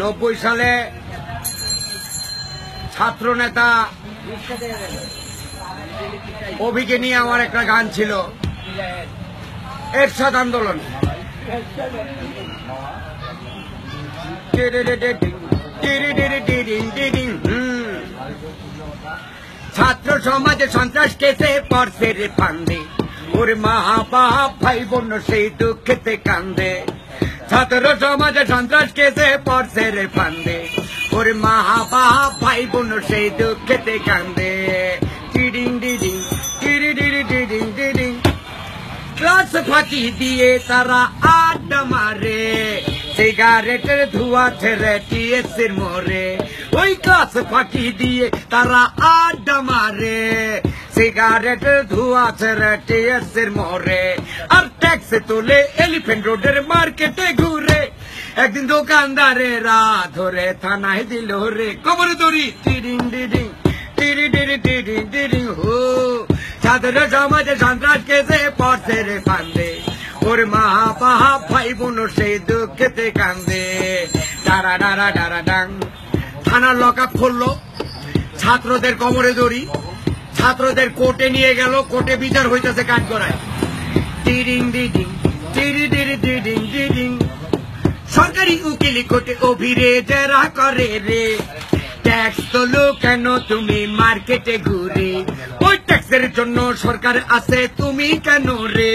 নব্বই সালে ছাত্র নেতা অভিকে নিয়ে আমার একটা গান ছিল, এরশাদ আন্দোলন। ছাত্র সমাজে সন্ত্রাস কেসে রে ফান্দে ওর মা বাপ, ভাই বোন সেই দুঃখেতে কান্দে ছাত্র সমাজে সন্ত্রাস কেসে পড়ছে রে ফান্দে। ওর মা বাপ ভাই বোন সেই দুঃখেতে কান্দে। টিডিং ডিডিং ডিডিং ক্লাস ফাঁকি দিয়ে তারা আড্ডা মারে। সিগারেটের ধোয়া ছেড়ে টিএসির মোরে ওই ক্লাস ফাঁকি দিয়ে তারা মারে। সিগারেটের ধোয়া ছেড়ে টিএসির আর ট্যাক্সে তোলে এলিফেন্ট রোডের মার্কেটে ঘুরে। একদিন দোকানদারেরা ধরে থানায় দিল রে কবরে দড়ি। টিডিং ডিডিং টিরি টিরি টিরি টিরি হো ছাত্র সমাজে সন্ত্রাস কেসে পড়ছে রে ফান্দে ওর মা বাহা ভাই বোন সেই দুঃখেতে কান্দে। ডারা ডারা ডারা, ডাং। থানার লকআপ খুললো ছাত্রদের কোমরে দড়ি। ছাত্রদের কোর্টে নিয়ে গেল। কোর্টে বিচার হইতেছে কাজ করায় সরকারি উকিলি কোর্টে অভিরে জেরা করে রে ট্যাক্স তোলো কেন তুমি মার্কেটে ঘুরে ওই ট্যাক্সের জন্য সরকার আছে তুমি কেন রে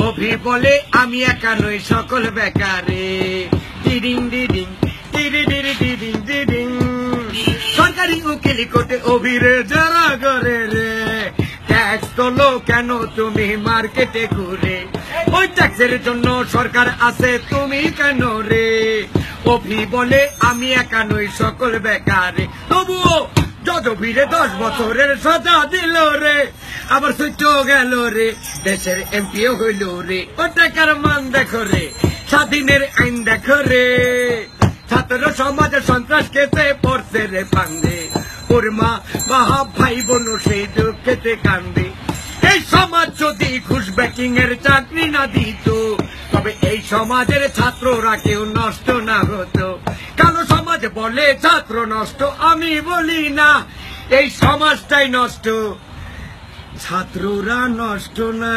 অভি বলে আমি একা নই সকল বেকারে ডিডিং ডিডিং ডিডি ডিডি ডিডিং সরকারি উকিলি কোর্টে অভিরে যারা করে রে তোলো কেন তুমি মার্কেটে ঘুরে? ওই ট্যাক্সের জন্য সরকার আছে, তুমি কেন রে? অভি বলে, আমি একা নই, সকল বেকারে। তবুও দশ বছরের সাজা দিল রে। আবার সহ্য গেল রে, দেশের এমপিও হইল রে। ও টাকার মান দেখো রে, স্বাধীনের আইন দেখো রে। ছাত্র সমাজে সন্ত্রাস কেসে পড়ছে রে ফান্দে ওর মা বাহা ভাই বোন সেই দুঃখেতে কান্দে। সমাজ যদি ঘুষ ব্যাকিং এর চাকরি না দিত, তবে এই সমাজের ছাত্ররা কেউ নষ্ট না হতো। কালো সমাজ বলে ছাত্র নষ্ট, আমি বলি না, এই সমাজটাই নষ্ট। ছাত্ররা নষ্ট না।